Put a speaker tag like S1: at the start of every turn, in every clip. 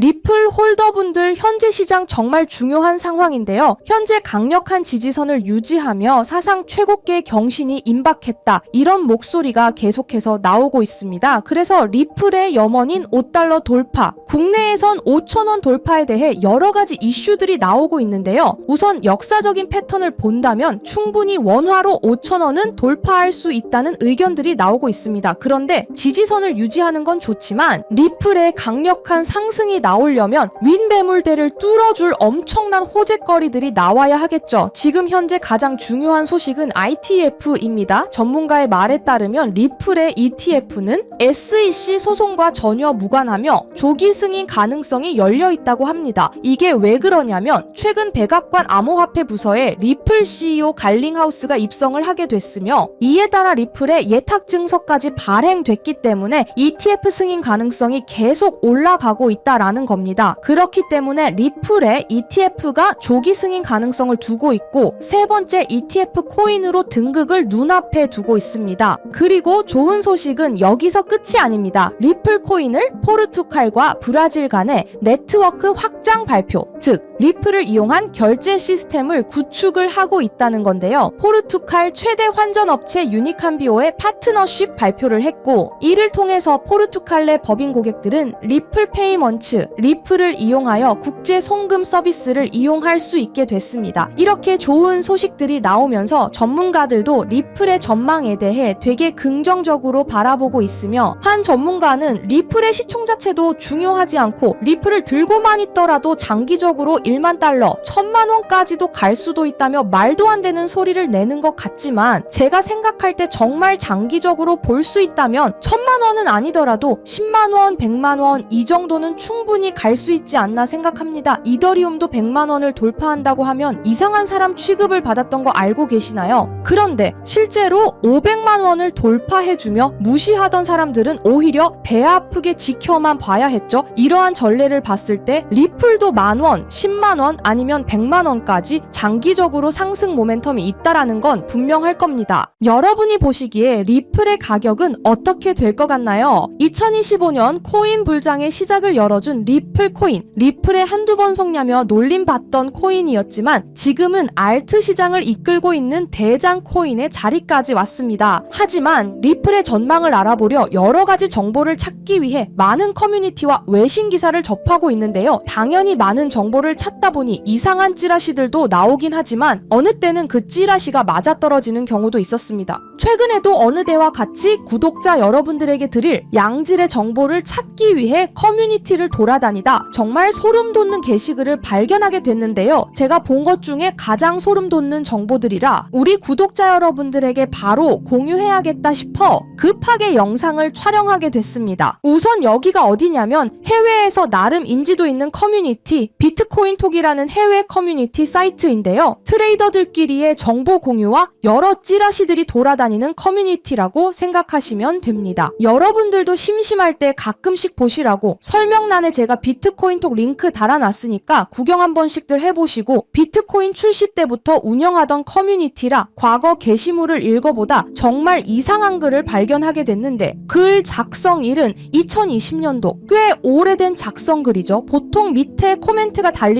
S1: 리플 홀더분들 현재 시장 정말 중요한 상황인데요. 현재 강력한 지지선을 유지하며 사상 최고의 경신이 임박했다. 이런 목소리가 계속해서 나오고 있습니다. 그래서 리플의 염원인 5달러 돌파, 국내에선 5천원 돌파에 대해 여러 가지 이슈들이 나오고 있는데요. 우선 역사적인 패턴을 본다면 충분히 원화로 5천원은 돌파할 수 있다는 의견들이 나오고 있습니다. 그런데 지지선을 유지하는 건 좋지만 리플의 강력한 상승이 나 오려면 윈배물대를 뚫어줄 엄청난 호재거리들이 나와야 하겠죠. 지금 현재 가장 중요한 소식은 ITF입니다. 전문가의 말에 따르면 리플의 ETF는 SEC 소송과 전혀 무관하며 조기 승인 가능성이 열려 있다고 합니다. 이게 왜 그러냐면 최근 백악관 암호화폐 부서에 리플 CEO 갈링하우스가 입성을 하게 됐으며 이에 따라 리플의 예탁 증서까지 발행됐기 때문에 ETF 승인 가능성이 계속 올라가고 있다라는 겁니다. 그렇기 때문에 리플의 ETF가 조기 승인 가능성을 두고 있고 세 번째 ETF 코인으로 등극을 눈앞에 두고 있습니다. 그리고 좋은 소식은 여기서 끝이 아닙니다. 리플 코인을 포르투갈과 브라질 간의 네트워크 확장 발표, 즉 리플을 이용한 결제 시스템을 구축을 하고 있다는 건데요. 포르투갈 최대 환전업체 유니캄비오의 파트너십 발표를 했고 이를 통해서 포르투갈 내 법인 고객들은 리플 페이먼츠, 리플을 이용하여 국제 송금 서비스를 이용할 수 있게 됐습니다. 이렇게 좋은 소식들이 나오면서 전문가들도 리플의 전망에 대해 되게 긍정적으로 바라보고 있으며 한 전문가는 리플의 시총 자체도 중요하지 않고 리플을 들고만 있더라도 장기적으로 1만 달러, 1000만 원까지도 갈 수도 있다며 말도 안 되는 소리를 내는 것 같지만 제가 생각할 때 정말 장기적으로 볼 수 있다면 1000만 원은 아니더라도 10만 원, 100만 원 이 정도는 충분히 갈 수 있지 않나 생각합니다. 이더리움도 100만 원을 돌파한다고 하면 이상한 사람 취급을 받았던 거 알고 계시나요? 그런데 실제로 500만 원을 돌파해주며 무시하던 사람들은 오히려 배 아프게 지켜만 봐야 했죠. 이러한 전례를 봤을 때 리플도 만 원, 10만 원 아니면 100만 원까지 장기적으로 상승 모멘텀이 있다라는 건 분명할 겁니다. 여러분이 보시기에 리플의 가격은 어떻게 될 것 같나요? 2025년 코인 불장의 시작을 열어준 리플 코인. 리플에 한두 번 속냐며 놀림받던 코인이었지만 지금은 알트 시장을 이끌고 있는 대장 코인의 자리까지 왔습니다. 하지만 리플의 전망을 알아보려 여러 가지 정보를 찾기 위해 많은 커뮤니티와 외신 기사를 접하고 있는데요. 당연히 많은 정보를 찾다 보니 이상한 찌라시들도 나오긴 하지만 어느 때는 그 찌라시가 맞아떨어지는 경우도 있었습니다. 최근에도 어느 때와 같이 구독자 여러분들에게 드릴 양질의 정보를 찾기 위해 커뮤니티를 돌아다니다 정말 소름 돋는 게시글을 발견하게 됐는데요. 제가 본 것 중에 가장 소름 돋는 정보들이라 우리 구독자 여러분들에게 바로 공유해야겠다 싶어 급하게 영상을 촬영하게 됐습니다. 우선 여기가 어디냐면 해외에서 나름 인지도 있는 커뮤니티 비트코인 톡이라는 해외 커뮤니티 사이트인데요. 트레이더들끼리의 정보 공유와 여러 찌라시들이 돌아다니는 커뮤니티라고 생각하시면 됩니다. 여러분들도 심심할 때 가끔씩 보시라고 설명란에 제가 비트코인 톡 링크 달아놨으니까 구경 한 번씩들 해보시고 비트코인 출시 때부터 운영하던 커뮤니티라 과거 게시물을 읽어보다 정말 이상한 글을 발견하게 됐는데 글 작성일은 2020년도 꽤 오래된 작성글이죠. 보통 밑에 코멘트가 달리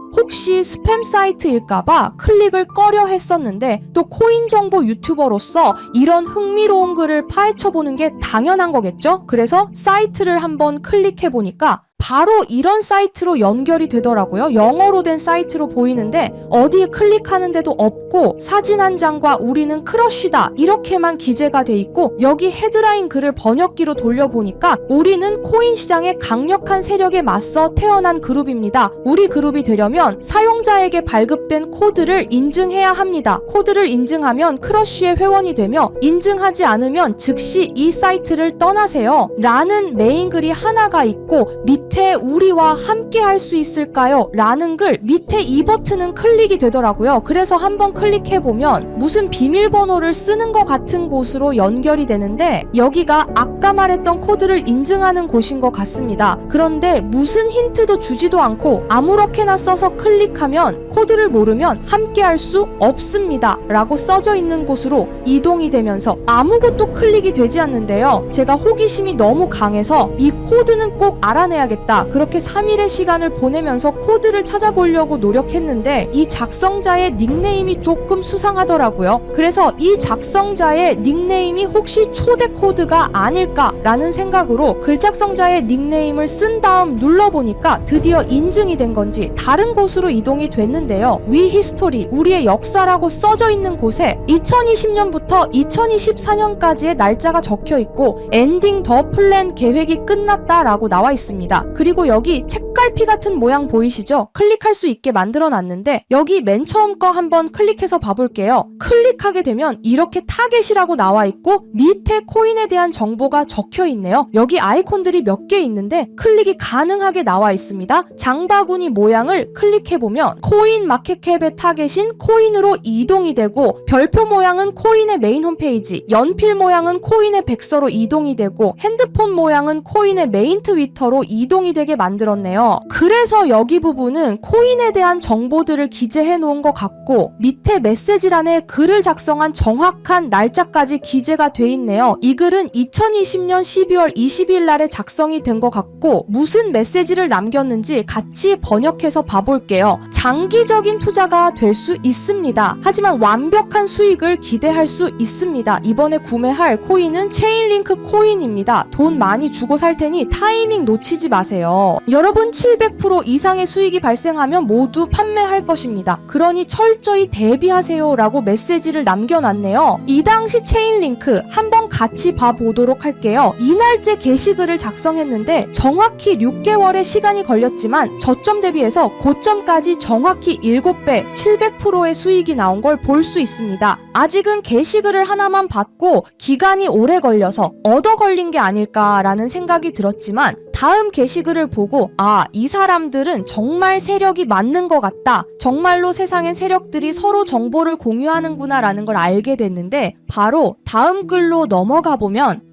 S1: 혹시 스팸 사이트일까봐 클릭을 꺼려 했었는데 또 코인 정보 유튜버로서 이런 흥미로운 글을 파헤쳐보는 게 당연한 거겠죠? 그래서 사이트를 한번 클릭해 보니까 바로 이런 사이트로 연결이 되더라고요. 영어로 된 사이트로 보이는데 어디에 클릭하는데도 없고 사진 한 장과 우리는 크러쉬다 이렇게만 기재가 돼 있고 여기 헤드라인 글을 번역기로 돌려보니까 우리는 코인 시장의 강력한 세력에 맞서 태어난 그룹입니다. 우리 그룹이 되려면 사용자에게 발급된 코드를 인증해야 합니다. 코드를 인증하면 크러쉬의 회원이 되며 인증하지 않으면 즉시 이 사이트를 떠나세요. 라는 메인 글이 하나가 있고 밑 밑에 우리와 함께 할 수 있을까요? 라는 글 밑에 이 버튼은 클릭이 되더라고요. 그래서 한번 클릭해보면 무슨 비밀번호를 쓰는 것 같은 곳으로 연결이 되는데 여기가 아까 말했던 코드를 인증하는 곳인 것 같습니다. 그런데 무슨 힌트도 주지도 않고 아무렇게나 써서 클릭하면 코드를 모르면 함께 할 수 없습니다. 라고 써져 있는 곳으로 이동이 되면서 아무것도 클릭이 되지 않는데요. 제가 호기심이 너무 강해서 이 코드는 꼭 알아내야겠다. 그렇게 3일의 시간을 보내면서 코드를 찾아보려고 노력했는데 이 작성자의 닉네임이 조금 수상하더라고요. 그래서 이 작성자의 닉네임이 혹시 초대 코드가 아닐까라는 생각으로 글작성자의 닉네임을 쓴 다음 눌러보니까 드디어 인증이 된 건지 다른 곳으로 이동이 됐는데요. 위 히스토리, 우리의 역사라고 써져 있는 곳에 2020년부터 2024년까지의 날짜가 적혀 있고 엔딩 더 플랜 계획이 끝났다라고 나와 있습니다. 그리고 여기 책갈피 같은 모양 보이시죠? 클릭할 수 있게 만들어 놨는데 여기 맨 처음 거 한번 클릭해서 봐볼게요. 클릭하게 되면 이렇게 타겟이라고 나와 있고 밑에 코인에 대한 정보가 적혀 있네요. 여기 아이콘들이 몇 개 있는데 클릭이 가능하게 나와 있습니다. 장바구니 모양을 클릭해보면 코인 마켓캡의 타겟인 코인으로 이동이 되고 별표 모양은 코인의 메인 홈페이지, 연필 모양은 코인의 백서로 이동이 되고 핸드폰 모양은 코인의 메인 트위터로 이동이 되게 만들었네요. 그래서 여기 부분은 코인에 대한 정보들을 기재해 놓은 것 같고 밑에 메시지란에 글을 작성한 정확한 날짜까지 기재가 돼 있네요. 이 글은 2020년 12월 20일 날에 작성이 된 것 같고 무슨 메시지를 남겼는지 같이 번역해서 봐볼게요. 장기적인 투자가 될 수 있습니다. 하지만 완벽한 수익을 기대할 수 있습니다. 이번에 구매할 코인은 체인링크 코인입니다. 돈 많이 주고 살 테니 타이밍 놓치지 마세요. 여러분 700% 이상의 수익이 발생하면 모두 판매할 것입니다. 그러니 철저히 대비하세요 라고 메시지를 남겨놨네요. 이 당시 체인링크 한번 같이 봐보도록 할게요. 이날째 게시글을 작성했는데 정확히 6개월의 시간이 걸렸지만 저점 대비해서 고점까지 정확히 7배 700%의 수익이 나온 걸 볼 수 있습니다. 아직은 게시글을 하나만 받고 기간이 오래 걸려서 얻어 걸린 게 아닐까라는 생각이 들었지만 다음 게시글을 보고 아, 이 사람들은 정말 세력이 맞는 것 같다. 정말로 세상엔 세력들이 서로 정보를 공유하는구나라는 걸 알게 됐는데 바로 다음 글로 넘어가 보면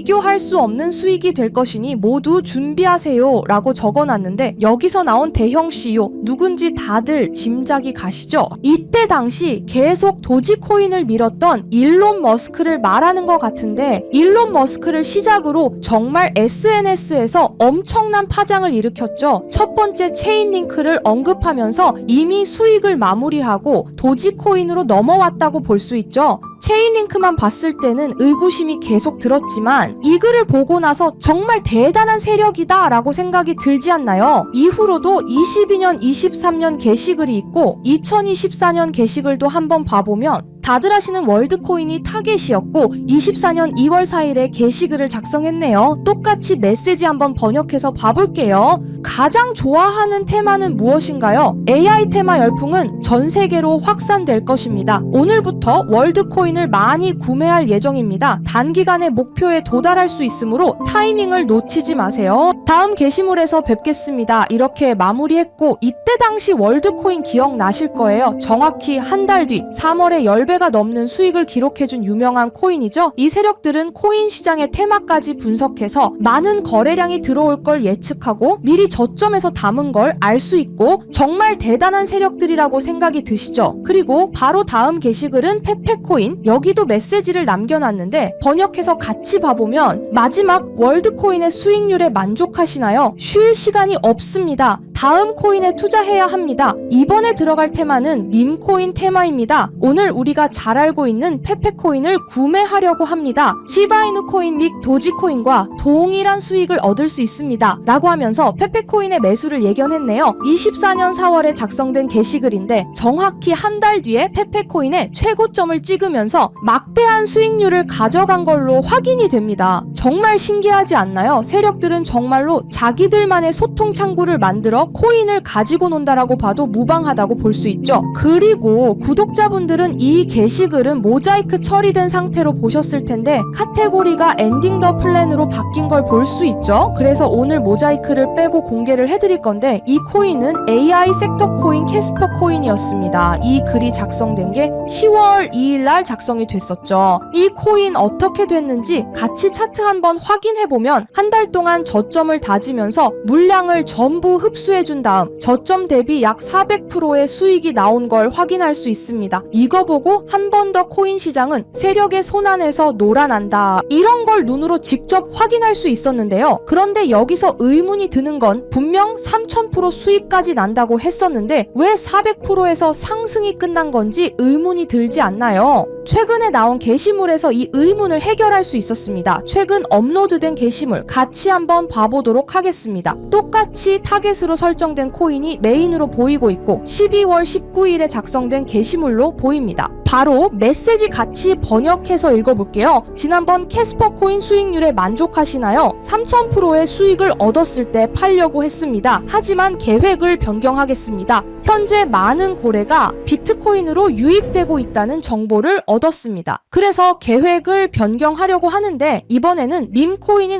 S1: 교할 수 없는 수익이 될 것이니 모두 준비하세요 라고 적어놨는데 여기서 나온 대형 CEO 누군지 다들 짐작이 가시죠? 이때 당시 계속 도지코인을 밀었던 일론 머스크를 말하는 것 같은데 일론 머스크를 시작으로 정말 SNS에서 엄청난 파장을 일으켰죠. 첫 번째 체인 링크를 언급하면서 이미 수익을 마무리하고 도지코인으로 넘어왔다고 볼 수 있죠. 체인링크만 봤을 때는 의구심이 계속 들었지만 이 글을 보고 나서 정말 대단한 세력이다 라고 생각이 들지 않나요? 이후로도 22년, 23년 게시글이 있고 2024년 게시글도 한번 봐보면 다들 아시는 월드코인이 타겟이었고 24년 2월 4일에 게시글을 작성했네요. 똑같이 메시지 한번 번역해서 봐볼게요. 가장 좋아하는 테마는 무엇인가요? AI 테마 열풍은 전 세계로 확산될 것입니다. 오늘부터 월드코인을 많이 구매할 예정입니다. 단기간에 목표에 도달할 수 있으므로 타이밍을 놓치지 마세요. 다음 게시물에서 뵙겠습니다. 이렇게 마무리했고 이때 당시 월드코인 기억나실 거예요. 정확히 한 달 뒤 3월에 10배가 넘는 수익을 기록해준 유명한 코인이죠. 이 세력들은 코인 시장의 테마까지 분석해서 많은 거래량이 들어올 걸 예측하고 미리 저점에서 담은 걸 알 수 있고 정말 대단한 세력들이라고 생각이 드시죠. 그리고 바로 다음 게시글은 있는 페페코인 여기도 메시지를 남겨놨는데 번역해서 같이 봐보면 마지막 월드코인의 수익률에 만족하시나요? 쉴 시간이 없습니다. 다음 코인에 투자해야 합니다. 이번에 들어갈 테마는 밈코인 테마입니다. 오늘 우리가 잘 알고 있는 페페코인을 구매하려고 합니다. 시바이누 코인 및 도지코인과 동일한 수익을 얻을 수 있습니다. 라고 하면서 페페코인의 매수를 예견했네요. 24년 4월에 작성된 게시글인데 정확히 한 달 뒤에 페페코인의 최고 점을 찍으면서 막대한 수익률을 가져간 걸로 확인이 됩니다. 정말 신기하지 않나요? 세력들은 정말로 자기들만의 소통 창구를 만들어 코인을 가지고 논다라고 봐도 무방하다고 볼 수 있죠. 그리고 구독자분들은 이 게시글은 모자이크 처리된 상태로 보셨을 텐데 카테고리가 엔딩 더 플랜으로 바뀐 걸 볼 수 있죠. 그래서 오늘 모자이크를 빼고 공개를 해드릴 건데 이 코인은 AI 섹터 코인 캐스퍼 코인이었습니다. 이 글이 작성된 게 10월 2일 날 작성이 됐었죠. 이 코인 어떻게 됐는지 같이 차트 한번 확인해 보면 한 달 동안 저점을 다지면서 물량을 전부 흡수해 준 다음 저점 대비 약 400%의 수익이 나온 걸 확인할 수 있습니다. 이거 보고 한 번 더 코인 시장은 세력의 손안에서 놀아난다. 이런 걸 눈으로 직접 확인할 수 있었는데요. 그런데 여기서 의문이 드는 건 분명 3000% 수익까지 난다고 했었는데 왜 400%에서 상승이 끝난 건지 의문이 들지 않나요? 최근에 나온 게시물에서 이 의문을 해결할 수 있었습니다. 최근 업로드된 게시물 같이 한번 봐보도록 하겠습니다. 똑같이 타겟으로 설정된 코인이 메인으로 보이고 있고 12월 19일에 작성된 게시물로 보입니다. 바로 메시지 같이 번역해서 읽어볼게요. 지난번 캐스퍼 코인 수익률에 만족하시나요? 3000%의 수익을 얻었을 때 팔려고 했습니다. 하지만 계획을 변경하겠습니다. 현재 많은 고래가 비트코인으로 유입되고 있다는 정보를 얻었습니다. 그래서 계획을 변경하려고 하는데 이번에는 밈코인이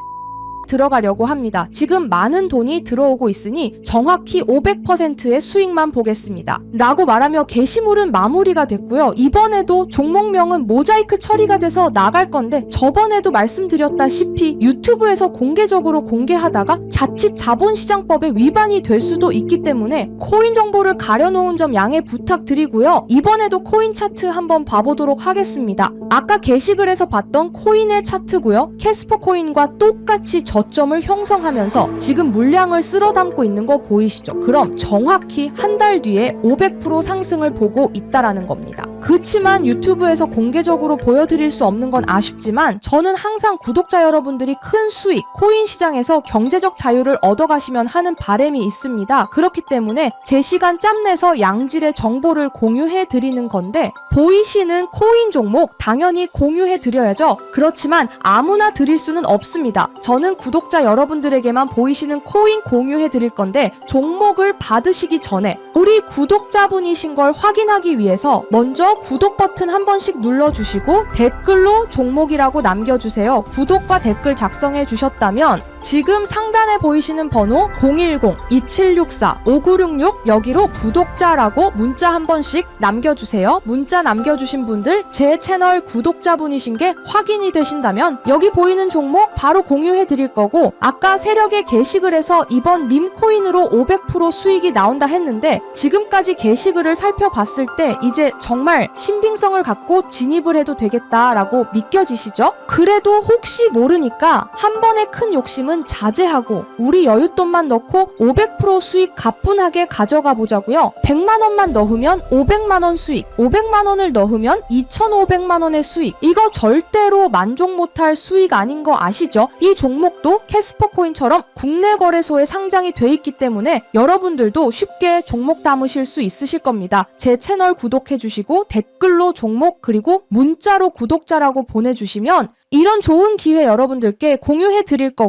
S1: 들어가려고 합니다. 지금 많은 돈이 들어오고 있으니 정확히 500%의 수익만 보겠습니다. 라고 말하며 게시물은 마무리가 됐고요. 이번에도 종목명은 모자이크 처리가 돼서 나갈 건데 저번에도 말씀드렸다시피 유튜브에서 공개적으로 공개하다가 자칫 자본시장법에 위반이 될 수도 있기 때문에 코인 정보를 가려놓은 점 양해 부탁드리고요. 이번에도 코인 차트 한번 봐보도록 하겠습니다. 아까 게시글에서 봤던 코인의 차트고요. 캐스퍼 코인과 똑같이 저점을 형성하면서 지금 물량을 쓸어 담고 있는 거 보이시죠? 그럼 정확히 한 달 뒤에 500% 상승을 보고 있다라는 겁니다. 그치만 유튜브에서 공개적으로 보여드릴 수 없는 건 아쉽지만 저는 항상 구독자 여러분들이 큰 수익, 코인 시장에서 경제적 자유를 얻어가시면 하는 바람이 있습니다. 그렇기 때문에 제 시간 짬내서 양질의 정보를 공유해 드리는 건데 보이시는 코인 종목 당연히 공유해 드려야죠. 그렇지만 아무나 드릴 수는 없습니다. 저는 구독자 여러분들에게만 보이시는 코인 공유해 드릴 건데 종목을 받으시기 전에 우리 구독자분이신 걸 확인하기 위해서 먼저 구독 버튼 한 번씩 눌러주시고 댓글로 종목이라고 남겨주세요. 구독과 댓글 작성해 주셨다면 지금 상단에 보이시는 번호 010-2764-5966 여기로 구독자라고 문자 한 번씩 남겨주세요. 문자 남겨주신 분들 제 채널 구독자분이신 게 확인이 되신다면 여기 보이는 종목 바로 공유해 드릴 거고 아까 세력의 게시글에서 이번 밈코인으로 500% 수익이 나온다 했는데 지금까지 게시글을 살펴봤을 때 이제 정말 신빙성을 갖고 진입을 해도 되겠다라고 믿겨지시죠? 그래도 혹시 모르니까 한 번의 큰 욕심은 자제하고 우리 여윳돈만 넣고 500% 수익 가뿐하게 가져가 보자고요. 100만 원만 넣으면 500만 원 수익, 500만 원을 넣으면 2,500만 원의 수익. 이거 절대로 만족 못할 수익 아닌 거 아시죠? 이 종목도 캐스퍼 코인처럼 국내 거래소에 상장이 돼 있기 때문에 여러분들도 쉽게 종목 담으실 수 있으실 겁니다. 제 채널 구독해 주시고 댓글로 종목 그리고 문자로 구독자라고 보내 주시면 이런 좋은 기회 여러분들께 공유해 드릴 거